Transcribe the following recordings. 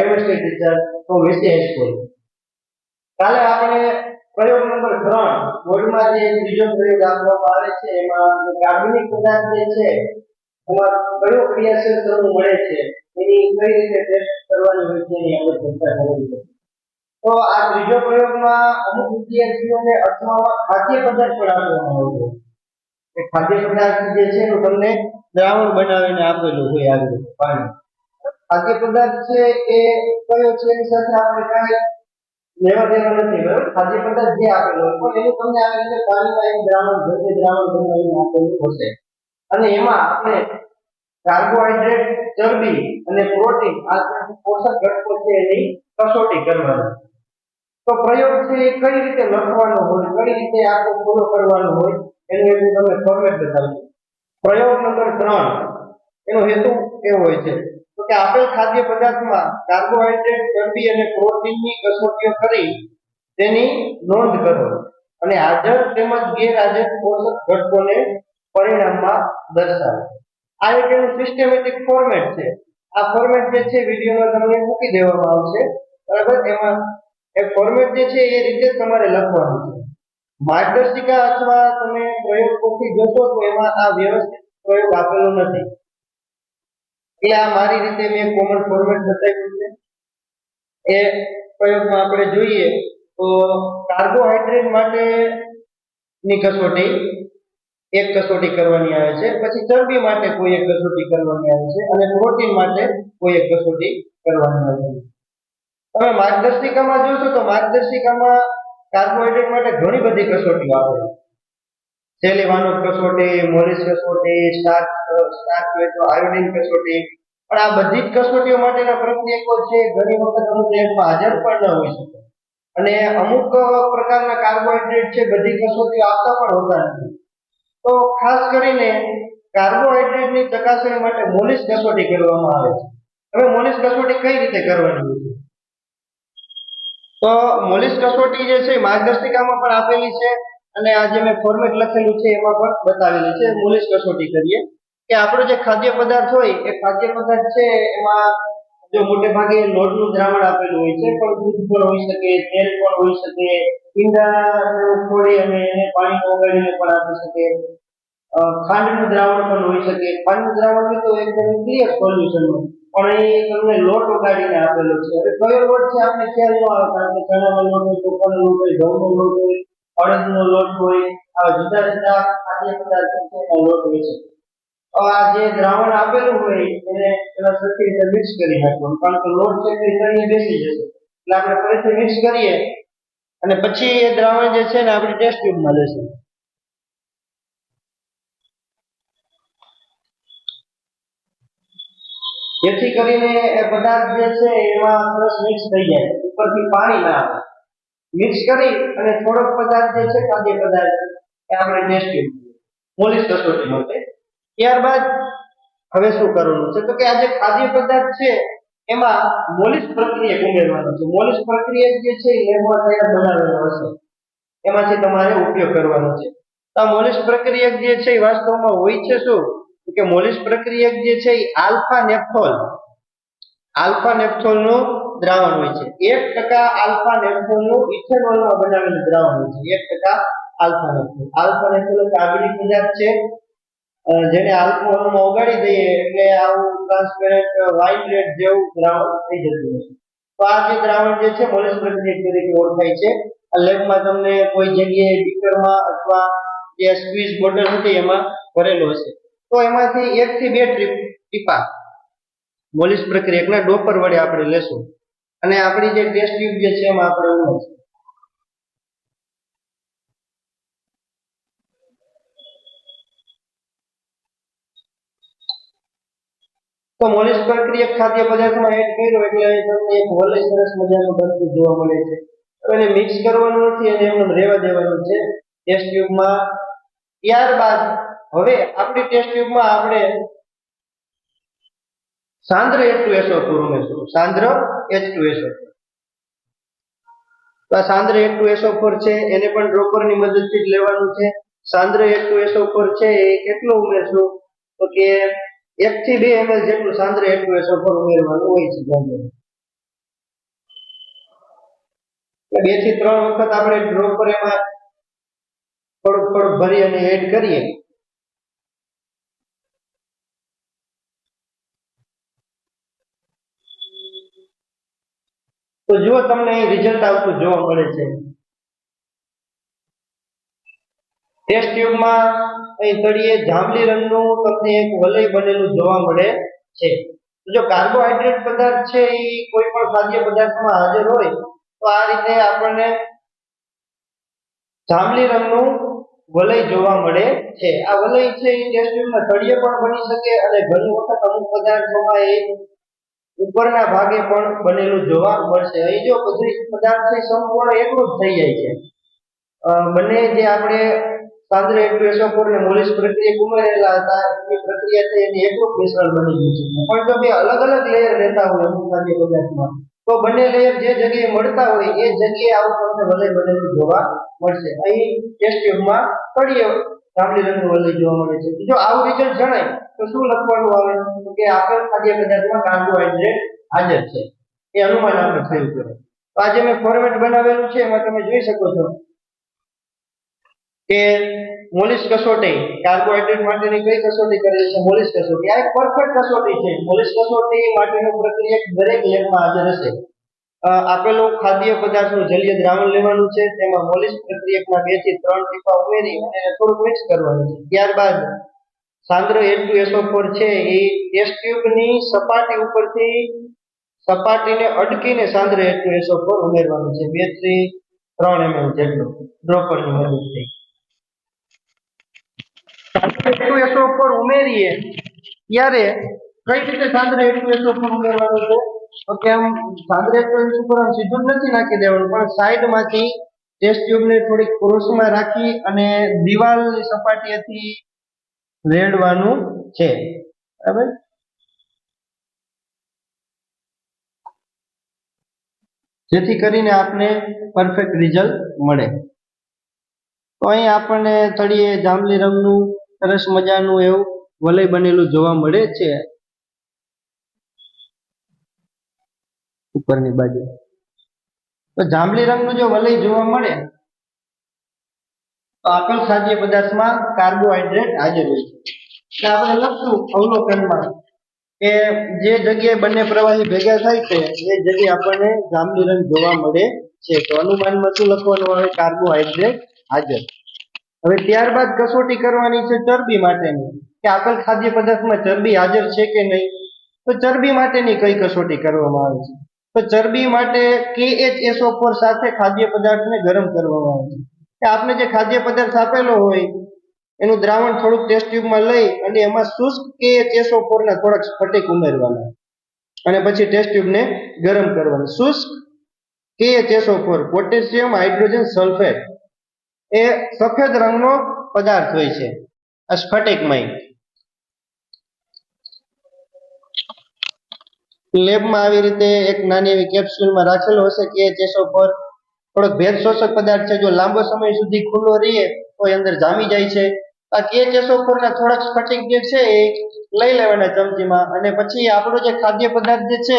Biometric teacher તો VC high school કાલે આપણે પ્રયોગ નંબર 3 બોર્ડમાં જે ત્રીજો પ્રયોગ આપવામાં આવે છે, એમાં કાર્બનિક પદાર્થ જે છે, એમાં કયો ક્રિયાશીલ તત્વ મળે છે, એની કઈ રીતે ટેસ્ટ કરવાની હોય છે, એની આપણે ચર્ચા કરવી છે. તો આ ત્રીજો પ્રયોગમાં અમુક વિદ્યાર્થીઓને અથવા ખાદ્ય પદાર્થ પણ આપવામાં આવ્યો એ ખાદ્ય પદાર્થ જે છે એનું તમને દ્રાવણ બનાવીને આપેલું હોય આવી પાણી. ખાદ્ય પદાર્થ છે એ કયો છે એની સાથે આપણે કાંઈ લેવા દેવા નથી, બરાબર? ખાદ્ય પદાર્થ જે આપેલો પણ એનું તમને આવી રીતે પાણીમાં એક દ્રાવણ ભેગે દ્રાવણ બનાવીને આપેલું હશે. અને એમાં આપણે કાર્બોહાઈડ્રેટ, ચરબી અને પ્રોટીન, આ પોષક ઘટકો છે એની કસોટી કરવાની. તો પ્રયોગ છે એ કઈ રીતે લખવાનો હોય, કઈ રીતે આખો પૂરો કરવાનો હોય, એનું એક તમે ફોર્મેટ બતાવ્યું પ્રયોગ નંબર ત્રણ, એનો હેતુ કેવો હોય છે. તો કે આપેલ ખાદ્ય પદાર્થમાં કાર્બોહાઈડ્રેટ ચરબી અને પ્રોટીનની કસોટીઓ કરી તેની નોંધ કરો અને હાજર તેમજ ગેરહાજર પોષક ઘટકોને પરિણામમાં દર્શાવો. આ એક એનું સિસ્ટેમેટિક ફોર્મેટ છે. આ ફોર્મેટ જે છે, વિડીયોમાં તમને મૂકી દેવામાં આવશે. બરાબર? એમાં એ ફોર્મેટ જે છે, એ રીતે તમારે લખવાનું છે. માર્ગદર્શિકા અથવા તમે પ્રયોગ કોપી જોશો તો એમાં આ વ્યવસ્થિત પ્રયોગ આપેલો નથી. એટલે આ મારી રીતે મેં કોમન ફોર્મેટ બતાવ્યું છે. એ પ્રયોગમાં આપણે જોઈએ તો કાર્બોહાઈડ્રેટ માટે ની કસોટી, એક કસોટી કરવાની આવે છે. પછી ચરબી માટે કોઈ એક કસોટી કરવાની આવે છે અને પ્રોટીન માટે કોઈ એક કસોટી કરવાની આવે છે. તમે માર્ગદર્શિકામાં જોશો તો માર્ગદર્શિકામાં કાર્બોહાઈડ્રેટ માટે ઘણી બધી કસોટીઓ આવે છે. સેલિવાનો કસોટી, મોરિસ કસોટી, સ્ટાર્ક સ્ટાર્ક હોય આયોડિન કસોટી. પણ આ બધી જ કસોટીઓ માટેના પ્રક્રિયકો છે, ઘણી વખત અમુક લેબમાં હાજર પણ ન હોઈ શકે. અને અમુક પ્રકારના કાર્બોહાઈડ્રેટ છે, બધી કસોટીઓ આપતા પણ હોતા નથી. તો ખાસ કરીને કાર્બોહાઈડ્રેટની ચકાસણી માટે મોલિસ કસોટી કરવામાં આવે છે. હવે મોલિસ કસોટી કઈ રીતે કરવાની હોય છે? તો મોલિસ કસોટી જે છે માર્ગદર્શિકામાં પણ આપેલી છે. અને આ જે મેં ફોર્મેટ લખેલું છે એમાં પણ બતાવેલું છે. મોલિસ કસોટી કરીએ. કે આપણો જે ખાદ્ય પદાર્થ હોય, એ ખાદ્ય પદાર્થ છે એમાં જો મોટે ભાગે લોટનું દ્રાવણ આપેલું હોય છે, પણ દૂધ પણ હોઈ શકે, તેલ પણ હોઈ શકે ઈંડા ફોડી અને એને પાણી ઓગાળીને પણ આપી શકે. ખાંડનું દ્રાવણ પણ હોઈ શકે. ખાંડનું દ્રાવણ હોય તો એકદમ ક્લિયર સોલ્યુશન હોય. પણ એ તમને લોટ ઉગાડીને આપેલો છે. હવે કયો લોટ છે, આપણે ખ્યાલ ન આવે કારણ કે ચણાનો લોટ હોય, ચોખાનો લોટ હોય, ઘઉંનો લોટ હોય. અડદનો લોટ હોય આ જુદા જુદા ખાદ્ય પદાર્થોનો લોટ હોય છે. તો આ જે દ્રાવણ આપેલું હોય, એને પેલા સરખી રીતે મિક્સ કરી નાખવાનું. કારણ કે લોટ છે તે તળીએ બેસી જશે. એટલે આપણે ફરીથી મિક્સ કરીએ અને પછી એ દ્રાવણ જે છે ને આપણે ટેસ્ટ ટ્યુબમાં લેશું. જેથી કરીને એ પદાર્થ જે છે એમાં સરસ મિક્સ થઈ જાય. ઉપરથી પાણી ના આવે. મિક્સ કરી અને થોડોક પદાર્થ જે છે ખાદ્ય પદાર્થ એ આપણે ટ્યુબ મોલિસ કસોટી માટે. ત્યારબાદ હવે શું કરવાનું છે? તો કે આ જે ખાદ્ય પદાર્થ છે, એમાં મોલિસ પ્રક્રિયક ઉમેરવાનું છે. મોલિસ પ્રક્રિયક જે છે એ લેબમાં તૈયાર બનાવેલો હશે. એમાંથી તમારે ઉપયોગ કરવાનો છે. તો આ મોલિસ પ્રક્રિયક જે છે એ વાસ્તવમાં હોય છે શું? કે મોલિસ પ્રક્રિયક જે છે એ આલ્ફા નેપ્થોલ આલ્ફા નેપ્થોલનું દ્રાવણ હોય છે. એક ટકા આલ્ફા નેપ્થોલનું ઇથેનોલમાં બનાવેલું દ્રાવણ હોય છે. એક ટકા આલ્ફા નેપ્થોલ આલ્ફા નેપ્થોલ એક પદાર્થ છે. જેને આલ્કોહોલમાં ઓગાળી દઈએ એટલે આવું ટ્રાન્સપેરન્ટ વ્હાઇટ રેડ જેવું દ્રાવણ થઈ જતું હોય છે. તો આ જે દ્રાવણ જે છે મોલિસ પ્રક્રિયક તરીકે ઓળખાય છે. આ લેબમાં તમને કોઈ જગ્યાએ બીકરમાં અથવા જે સ્ક્વીઝ બોટલ હતી એમાં ભરેલો હશે. તો એમાંથી એક થી બે ટ્રીપ ટીપા મોલિસ પ્રક્રિયકના ડોપર વડે આપણે લેશું. અને આપણી જે ટેસ્ટ ટ્યુબ જે છે એમાં આપણે ઉમેરશું. તો મોલિસ પ્રક્રિયક ખાદ્ય પદાર્થમાં એડ કર્યો એટલે તમને એક વલય સરસ મજાનું બનતું જોવા મળે છે. એને મિક્સ કરવાનું નથી અને એમને રહેવા દેવાનું છે ટેસ્ટ ટ્યુબમાં ત્યારબાદ હવે આપણી ટેસ્ટ ટ્યુબમાં આપણે સાંદ્ર H2SO4 ઉમેરશું સાંદ્ર H2SO4 તો આ સાંદ્ર H2SO4 છે, એને પણ ડ્રોપરની મદદથી જ લેવાનું છે. સાંદ્ર H2SO4 છે, એ કેટલું ઉમેરશું? તો કે એક થી બે ml જેટલું સાંદ્ર H2SO4 ઉમેરવાનું હોય છે. બેથી ત્રણ વખત આપણે ડ્રોપર એમાં થોડુંક થોડુંક ભરી અને એડ કરીએ. તો જુઓ તમને રિઝલ્ટ આવતું જોવા મળે છે. ટેસ્ટ ટ્યુબમાં અહીં તળિયે જાંબલી રંગનું તમને એક વલય બનેલું જોવા મળે છે. જો કાર્બોહાઈડ્રેટ પદાર્થ છે એ કોઈ પણ ખાદ્ય પદાર્થમાં હાજર હોય, તો આ રીતે આપણને જાંબલી રંગનું વલય જોવા મળે છે. આ વલય છે એ ટેસ્ટ ટ્યુબના તળિયે પણ બની શકે અને ઘણી વખત અમુક પદાર્થોમાં એ ઉપરના ભાગે પણ બનેલું જોવા મળશે. અહીં જો બધું પદાર્થ છે, સંપૂર્ણ એકરૂપ થઈ જાય છે. બંને જે આપણે સાંદ્ર એક્યુએસોફોર ને મોલિસ પ્રક્રિયા ઉમેરેલા હતા, એની પ્રક્રિયા છે, એની એકરૂપ મિશ્રણ બની ગયું છે. પણ જો બે અલગ અલગ લેયર રહેતા હોય અમુક ખાદ્ય પદાર્થમાં તો બંને લેયર જે જગ્યાએ મળતા હોય એ જગ્યાએ આવું તમને વલય બનેલું જોવા મળશે. અહીં ટેસ્ટ ટ્યુબમાં તળિયે જાંબલી રંગનું વલય જોવા મળે છે. જો આવું રિઝલ્ટ જણાય, તો શું લખવાનું આવે? તો કે આપેલ ખાદ્ય પદાર્થમાં કાર્બોહાઈડ્રેટ હાજર છે. એ અનુમાન આપણે થયું કહેવાય. તો આજે મેં ફોર્મેટ બનાવેલું છે, એમાં તમે જોઈ શકો છો કે મોલિસ કસોટી કાર્બોહાઈડ્રેટ માટેની કઈ કસોટી કરેલી છે? મોલિસ કસોટી. આ એક પરફેક્ટ કસોટી છે. મોલિસ કસોટી માટેનું પ્રક્રિયા દરેક લેબમાં હાજર હશે. આપેલો ખાદ્ય પદાર્થનું જલીય દ્રાવણ લેવાનું છે. તેમાં મોલિસ પ્રક્રિયકમાં બેથી ત્રણ ટીપા ઉમેરી અને થોડુંક મિક્સ કરવાનું છે. ત્યારબાદ સાંદ્ર H2SO4 છે. એ ટેસ્ટ ટ્યુબની સપાટી ઉપરથી સપાટીને અડકીને સાંદ્ર H2SO4 ઉમેરવાનું છે. બેથી ત્રણ ml જેટલું. ડ્રોપરની મદદથી. H2SO4 ઉમેરીએ, ત્યારે કઈ રીતે સાંદ્ર H2SO4 ઉમેરવાનું છે? તો કે આમ સાંદ્ર H2SO4 આમ સીધું જ નથી નાખી દેવાનું, પણ સાઈડમાંથી ટેસ્ટ ટ્યુબને થોડીક ક્રોસમાં રાખી અને દિવાલની સપાટીએથી રેડવાનું છે. બરાબર? જેથી કરીને આપને પરફેક્ટ રિઝલ્ટ મળે. તો અહીં આપણને તળિયે જાંબલી રંગનું સરસ મજાનું એવું વલય બનેલું જોવા મળે છે. ઉપરની બાજુ. તો જાંબલી રંગનું જો વલય જોવા મળે, તો આપેલ ખાદ્ય પદાર્થમાં કાર્બોહાઈડ્રેટ હાજર હોય છે. આપણે લખશું અવલોકનમાં કે જે જગ્યાએ બંને પ્રવાહી ભેગા થાય છે, એ જગ્યાએ આપણને જાંબલી રંગ જોવા મળે છે. તો અનુમાનમાં શું લખવાનું આવે કાર્બોહાઈડ્રેટ હાજર. હવે ત્યારબાદ કસોટી કરવાની છે ચરબી માટેની. કે આપેલ ખાદ્ય પદાર્થમાં ચરબી હાજર છે કે નહીં? તો ચરબી માટેની કઈ કસોટી કરવામાં આવે છે? તો ચરબી માટે KHSO4 સાથે ખાદ્ય પદાર્થને ગરમ કરવામાં આવે છે. કે આપને જે ખાદ્ય પદાર્થ આપેલો હોય, એનું દ્રાવણ થોડુંક ટેસ્ટ ટ્યુબમાં લઈ અને એમાં શુષ્ક KHSO4 ના થોડાક સ્ફટિક ઉમેરવાના. અને પછી ટેસ્ટ ટ્યુબને ગરમ કરવાનું. શુષ્ક KHSO4 પોટેશિયમ, હાઇડ્રોજન, સલ્ફેટ. એ સફેદ રંગનો પદાર્થ હોય છે સ્ફટિકમય. લેબમાં આવી રીતે એક નાની એવી કેપ્સ્યુલમાં રાખેલો હશે કે ચેસો પર થોડોક ભેદ શોષક પદાર્થ છે, જો લાંબો સમય સુધી ખુલ્લો રહીએ, તો એ અંદર જામી જાય છે. આ કે ચેસો ના થોડાક સ્ફટિક જે છે એ લઈ લેવાના ચમચીમાં અને પછી આપણો જે ખાદ્ય પદાર્થ જે છે,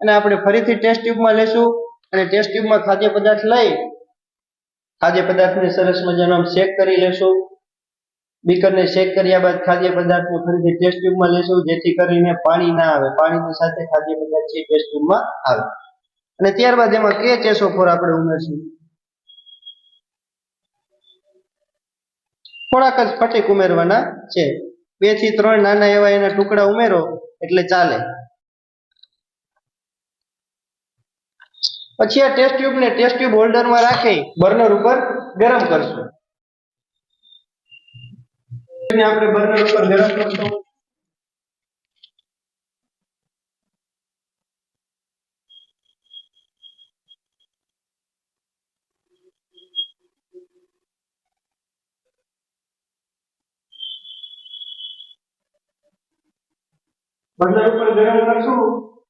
એને આપણે ફરીથી ટેસ્ટ ટ્યુબમાં લેશું અને ટેસ્ટ ટ્યુબમાં ખાદ્ય પદાર્થ લઈ ખાદ્ય પદાર્થને સરસ મજાનો આમ શેક કરી લેશું. બીકરને શેક કર્યા બાદ ખાદ્ય પદાર્થને ફરીથી ટેસ્ટ ટ્યુબમાં લેશું, જેથી કરીને પાણી ના આવે. પાણીની સાથે ખાદ્ય પદાર્થ છે ટેસ્ટ ટ્યુબમાં આવે. અને ત્યારબાદ એમાં કે ચેસો ફોર આપણે ઉમેરશું. થોડાક જ ફટીક ઉમેરવાના છે. બેથી ત્રણ નાના એવા એના ટુકડા ઉમેરો, એટલે ચાલે. પછી આ ટેસ્ટ ટ્યુબ ને ટેસ્ટ ટ્યુબ હોલ્ડરમાં રાખી બર્નર ઉપર ગરમ કરશું. આપણે બર્નર ઉપર ગરમ કરશું. બર્નર ઉપર ગરમ કરશું.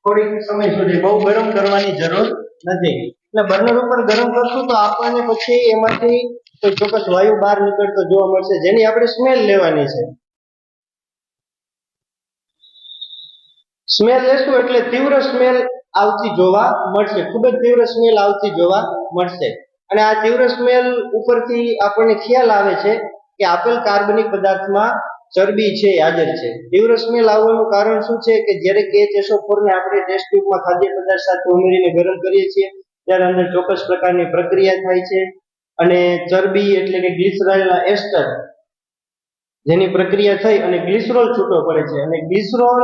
થોડીક સમય સુધી બહુ ગરમ કરવાની જરૂર નથી. એટલે બર્નર ઉપર ગરમ કરશું તો આપણને પછી એમાંથી કોઈ ચોક્કસ વાયુ બહાર નીકળતો જોવા મળશે. જેની આપણે સ્મેલ લેવાની છે. સ્મેલ લેશું એટલે તીવ્ર સ્મેલ આવતી જોવા મળશે. ખૂબ જ તીવ્ર સ્મેલ આવતી જોવા મળશે. અને આ તીવ્ર સ્મેલ ઉપરથી આપણને ખ્યાલ આવે છે કે આપેલ કાર્બનિક પદાર્થમાં ચરબી છે, હાજર છે. તીવ્ર સ્મેલ આવવાનું કારણ શું છે કે જ્યારે KHSO4 ને આપણે ટેસ્ટ ટ્યુબમાં ખાદ્ય પદાર્થ સાથે ઉમેરીને ગરમ કરીએ છીએ, ત્યારે અંદર ચોક્કસ પ્રકારની પ્રક્રિયા થાય છે અને ચરબી એટલે કે ગ્લિસરાઇલના એસ્ટર જેની પ્રક્રિયા થઈ અને ગ્લિસરોલ છૂટો પડે છે. અને ગ્લિસરોલ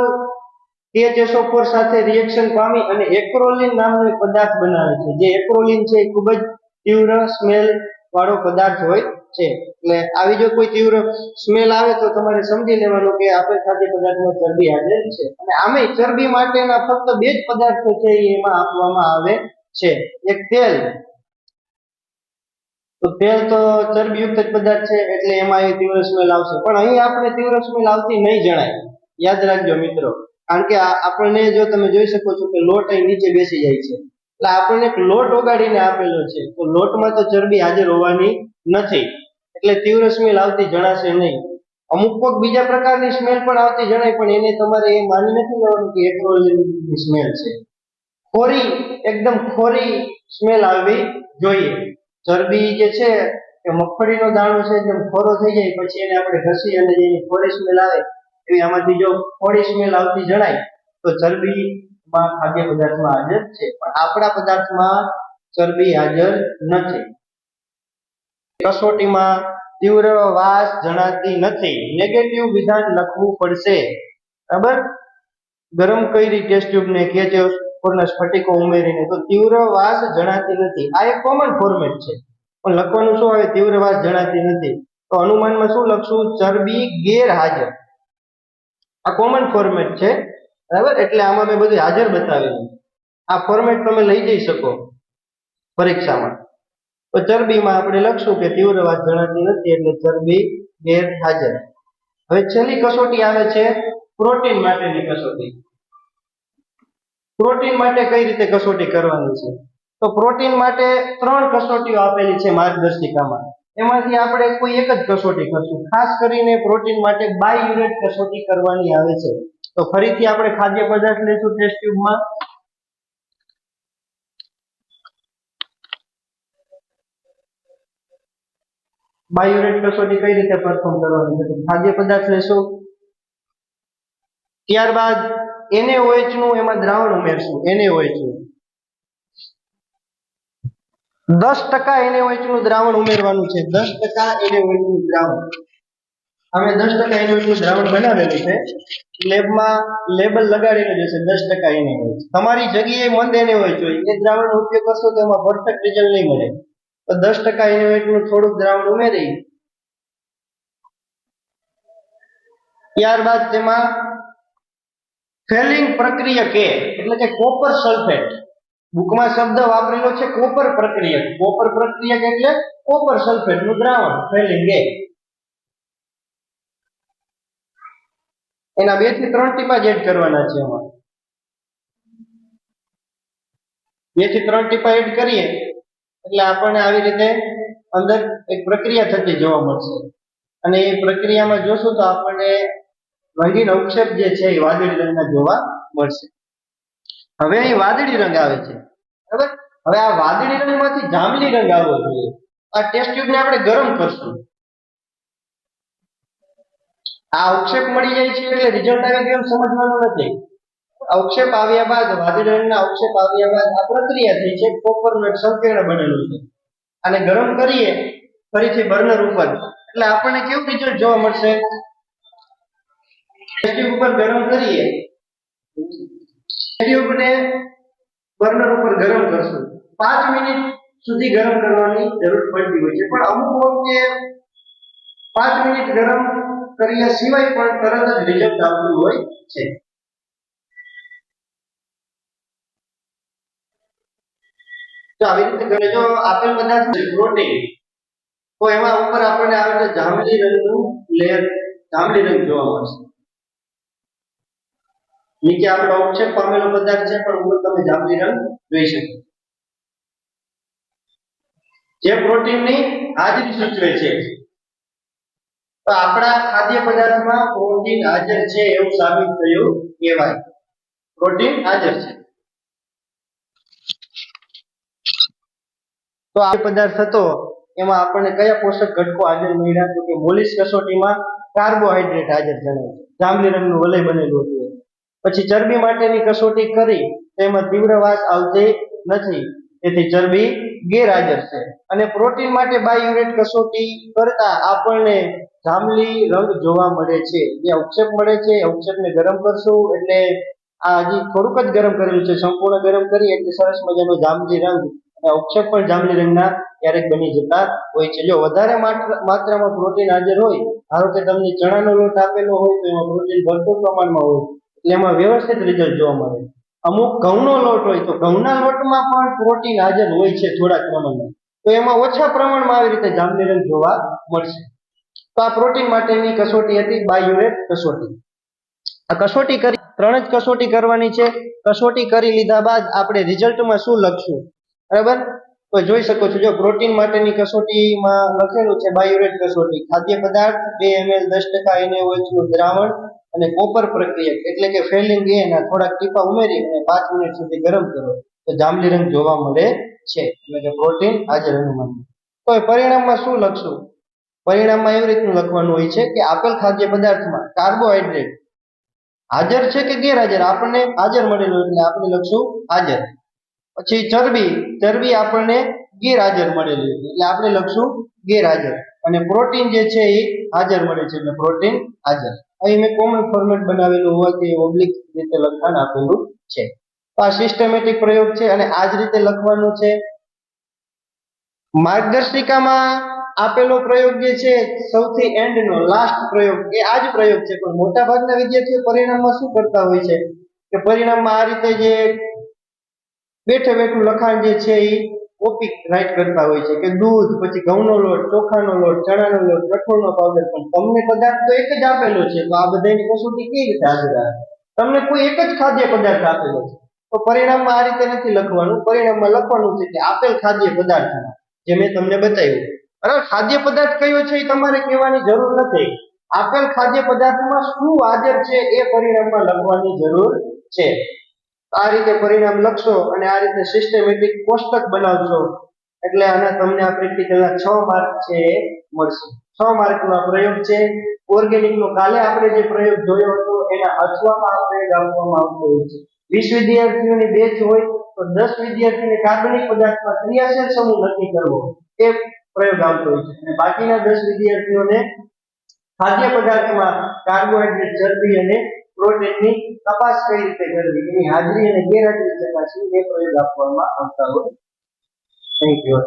KHSO4 સાથે રિએક્શન પામી અને એક્રોલિન નામનો એક પદાર્થ બનાવે છે. જે એક્રોલિન છે એ ખૂબ જ તીવ્ર સ્મેલ વાળો પદાર્થ હોય છે. એટલે આવી જો કોઈ તીવ્ર સ્મેલ આવે તો તમારે સમજી લેવાનું કે આપેલ ખાદ્ય પદાર્થમાં ચરબી હાજર છે. અને આમે ચરબી માટેના ફક્ત બે જ પદાર્થો છે એમાં આપવામાં આવે છે. એક તેલ. તો તેલ તો ચરબીયુક્ત જ પદાર્થ છે એટલે એમાં એ તીવ્ર સ્મેલ આવશે. પણ અહીં આપણે તીવ્ર સ્મેલ આવતી નહીં જણાય. યાદ રાખજો મિત્રો. કારણ કે આપણને જો તમે જોઈ શકો છો કે લોટ અહીં નીચે બેસી જાય છે. એટલે આપણને એક લોટ ઓગાડીને આપેલો છે. તો લોટમાં તો ચરબી હાજર હોવાની નથી. એટલે તીવ્ર સ્મેલ આવતી જણાશે નહીં. અમુક કોક બીજા પ્રકારની સ્મેલ પણ આવતી જણાય, પણ એને તમારે એ માની નથી લેવાનું કે એક્રોલિનની સ્મેલ છે. ખોરી, એકદમ ખોરી સ્મેલ આવવી જોઈએ. ચરબી જે છે કે મગફળીનો દાણો છે, જેમ ખોરો થઈ જાય, પછી એને આપણે ઘસી અને જેની ખોરી સ્મેલ આવે, એવી આમાંથી જો ખોરી સ્મેલ આવતી જણાય, તો ચરબીમાં ખાદ્ય પદાર્થમાં હાજર છે. પણ આપણા પદાર્થમાં ચરબી હાજર નથી. કસોટીમાં તીવ્ર વાસ જણાતી નથી. નેગેટિવ વિધાન લખવું પડશે. બરાબર? ગરમ કરી ટેસ્ટ ટ્યુબને કે પૂર્ણ સ્ફટિકો ઉમેરીને તો તીવ્ર વાસ જણાતી નથી. આ એક કોમન ફોર્મેટ છે. પણ લખવાનું શું આવે? તીવ્ર વાસ જણાતી નથી. તો અનુમાનમાં શું લખશું? ચરબી ગેરહાજર આ કોમન ફોર્મેટ છે. બરાબર? એટલે આમાં મેં બધું હાજર બતાવેલું. આ ફોર્મેટ તમે લઈ જઈ શકો પરીક્ષામાં. તો ચરબીમાં આપણે લખશું કે તીવ્ર વાત જણાતી નથી એટલે ચરબી ગેરહાજર હવે છેલ્લી કસોટી આવે છે પ્રોટીન માટેની કસોટી. પ્રોટીન માટે કઈ રીતે કસોટી કરવાની છે? તો પ્રોટીન માટે ત્રણ કસોટીઓ આપેલી છે માર્ગદર્શિકામાં. એમાંથી આપણે કોઈ એક જ કસોટી કરશું. ખાસ કરીને પ્રોટીન માટે બાય યુનિટ કસોટી કરવાની આવે છે. તો ફરીથી આપણે ખાદ્ય પદાર્થ લઈશું ટેસ્ટ ટ્યુબમાં. બાયોરેટ કસોટી કઈ રીતે પરફોર્મ કરવાની છે? ખાદ્ય પદાર્થ લેશું, ત્યારબાદ NaOH નું એમાં દ્રાવણ ઉમેરશું, NaOH નું. દસ ટકા NaOH નું દ્રાવણ ઉમેરવાનું છે, દસ ટકા NaOH નું દ્રાવણ. અમે દસ ટકા NaOH નું દ્રાવણ બનાવેલું છે, લેબમાં લેબલ લગાડેલું જશે દસ ટકા NaOH. તમારી જગ્યાએ મંદ NaOH હોય, એ દ્રાવણનો ઉપયોગ કરશો તો એમાં પરફેક્ટ રિઝલ્ટ નહીં મળે. તો દસ ટકા ઇનોવેટનું થોડુંક દ્રાવણ ઉમેરી. ત્યારબાદ તેમાં ફેલિંગ પ્રક્રિયક કે એટલે કે કોપર સલ્ફેટ બુકમાં શબ્દ વાપરેલો છે કોપર પ્રક્રિયક. કોપર પ્રક્રિયક એટલે કોપર સલ્ફેટનું દ્રાવણ ફેલિંગ એ. એના બેથી ત્રણ ટીપા એડ કરવાના છે એમાં બેથી ત્રણ ટીપા એડ કરીએ. એટલે આપણને આવી રીતે અંદર એક પ્રક્રિયા થતી જોવા મળશે. અને એ પ્રક્રિયામાં જોશું તો આપણને રંગીન અવક્ષેપ જે છે એ વાદળી રંગના જોવા મળશે. હવે અહીં વાદળી રંગ આવે છે. બરાબર? હવે આ વાદળી રંગમાંથી જાંબલી રંગ આવવો જોઈએ. આ ટેસ્ટ ટ્યુબને આપણે ગરમ કરશું. આ અવક્ષેપ મળી જાય છે એટલે રિઝલ્ટ આવે કેમ સમજવાનું નથી. અવક્ષેપ આવ્યા બાદ, વાદળના અવક્ષેપ આવ્યા બાદ આ પ્રક્રિયા થઈ છે. કોપરનું એક સંકીર્ણ બનેલું છે. અને ગરમ કરીએ, ફરીથી બર્નર ઉપર. એટલે આપણને કેવું રિઝલ્ટ જોવા મળશે? ઉપર ગરમ કરીએ. બર્નર ઉપર ગરમ કરશું. પાંચ મિનિટ સુધી ગરમ કરવાની જરૂર પડતી હોય છે. પણ અમુક વખતે પાંચ મિનિટ ગરમ કર્યા સિવાય પણ તરત જ રિઝલ્ટ આવતું હોય છે. તો આવી રીતે ઘરે જો આપેલ પદાર્થ પ્રોટીન તો એમાં ઉપર આપણને આવે છે જાંબલી રંગનું લેયર જાંબલી રંગ જોવા મળશે નીચે આપણો અવક્ષેપ પામેલો પદાર્થ છે, પણ ઉપર તમે જાંબલી રંગ જોઈ શકો. જે પ્રોટીનની હાજરી સૂચવે છે. તો આપણા ખાદ્ય પદાર્થમાં પ્રોટીન હાજર છે એવું સાબિત થયું કહેવાય. પ્રોટીન હાજર છે. તો આ પદાર્થ હતો. એમાં આપણને કયા પોષક ઘટકો હાજર મળ્યા તો કે મોલિસ કસોટીમાં કાર્બોહાઈડ્રેટ હાજર જણાય છે. જાંબલી રંગનું વલય બનેલું હતું પછી ચરબી માટેની કસોટી કરી તેમાં તીવ્ર વાસ આવતી નથી. તેથી ચરબી ગેરહાજર છે. અને પ્રોટીન માટે બાયુરેટ કસોટી કરતા આપણને જાંબલી રંગ જોવા મળે છે. જે અવક્ષેપ મળે છે. અવક્ષેપને ગરમ કરશું એટલે આ હજી થોડુંક જ ગરમ કરેલું છે. સંપૂર્ણ ગરમ કરી એટલે સરસ મજાનો જાંબલી રંગ અને અવક્ષેપ પણ જાંબલી રંગના ક્યારેક બની જતા હોય છે. જો વધારે માત્રામાં પ્રોટીન હાજર હોય, ધારો કે તમને ચણાનો લોટ આપેલો હોય, તો એમાં પ્રોટીન ભરપૂર પ્રમાણમાં હોય, એટલે એમાં વ્યવસ્થિત રિઝલ્ટ જોવા મળે અમુક ઘઉંનો લોટ હોય, તો ઘઉંના લોટમાં પણ પ્રોટીન હાજર હોય છે થોડા પ્રમાણમાં. તો એમાં ઓછા પ્રમાણમાં આવી રીતે જાંબલી રંગ જોવા મળશે. તો આ પ્રોટીન માટેની કસોટી હતી, બાયુરેટ કસોટી. આ કસોટી કરી, ત્રણ જ કસોટી કરવાની છે. કસોટી કરી લીધા બાદ આપણે રિઝલ્ટમાં શું લખશું? બરાબર? તો જોઈ શકો છો, જો પ્રોટીન માટેની કસોટીમાં લખેલું છે બાયોરેટ કસોટી. ખાદ્ય પદાર્થ બે એમએલ દસ ટકા એને નું દ્રાવણ અને કોપર પ્રક્રિયક, એટલે કે ફેલિંગ એના થોડાક ટીપા ઉમેરી અને પાંચ મિનિટ સુધી ગરમ કરો. તો જાંબલી રંગ જોવા મળે છે. એટલે કે પ્રોટીન હાજર અનુમાન. તો પરિણામમાં શું લખશું? પરિણામમાં એવી રીતનું લખવાનું હોય છે કે આપેલ ખાદ્ય પદાર્થમાં કાર્બોહાઈડ્રેટ હાજર છે કે ગેરહાજર? આપણને હાજર મળેલું એટલે આપણે લખશું હાજર. પછી ચરબી ચરબી આપણને ગેરહાજર મળેલી હતી એટલે આપણે લખશું ગેરહાજર. અને પ્રોટીન જે છે એ હાજર મળે છે એટલે પ્રોટીન હાજર. અહીં મેં કોમન ફોર્મેટ બનાવેલું હોવાથી ઓબ્લિક રીતે લખાણ આપેલું છે. તો આ સિસ્ટમેટિક પ્રયોગ છે અને આ જ રીતે લખવાનું છે. માર્ગદર્શિકામાં આપેલો પ્રયોગ જે છે સૌથી એન્ડનો લાસ્ટ પ્રયોગ. એ આ જ પ્રયોગ છે, પણ મોટા ભાગના વિદ્યાર્થીઓ પરિણામમાં શું કરતા હોય છે? કે પરિણામમાં આ રીતે જે બેઠે બેઠું લખાણ જે છે એ કોપી રાઈટ કરતા હોય છે કે દૂધ, પછી ઘઉંનો લોટ, ચોખાનો લોટ, ચણાનો લોટ, કઠોળનો પાવડર. પણ તમને પદાર્થ તો એક જ આપેલો છે. તો આ બધાની કસોટી કેવી રીતે હાજર તમને કોઈ એક જ ખાદ્ય પદાર્થ આપેલો છે. તો પરિણામમાં આ રીતે નથી લખવાનું. પરિણામમાં લખવાનું છે કે આપેલ ખાદ્ય પદાર્થ જે મેં તમને બતાવ્યું. બરાબર? ખાદ્ય પદાર્થ કયો છે એ તમારે કહેવાની જરૂર નથી. આપેલ ખાદ્ય પદાર્થમાં શું હાજર છે એ પરિણામમાં લખવાની જરૂર છે. આ રીતે પરિણામ લખશો અને આ રીતે સિસ્ટમેટિક કોષ્ટક બનાવશો એટલે આના તમને આ પ્રેક્ટિકલના છ માર્ક છે મળશે. છ માર્કનો પ્રયોગ છે. ઓર્ગેનિક નો કાલે આપણે જે પ્રયોગ જોયો હતો, એના અથવામાં આ પ્રયોગ આપવામાં આવતો હોય છે. વીસ વિદ્યાર્થીઓની બેચ હોય તો દસ વિદ્યાર્થીને કાર્બનિક પદાર્થમાં ક્રિયાશીલ સમૂહ નક્કી કરવો. એ પ્રયોગ આવતો હોય છે. અને બાકીના દસ વિદ્યાર્થીઓને ખાદ્ય પદાર્થમાં કાર્બોહાઈડ્રેટ ચરબી અને પ્રોટીનની તપાસ કઈ રીતે કરવી? એની હાજરી અને ગેરહાજરી ચકાસવી એ પ્રયોગ આપવામાં આવતા હોય. Thank you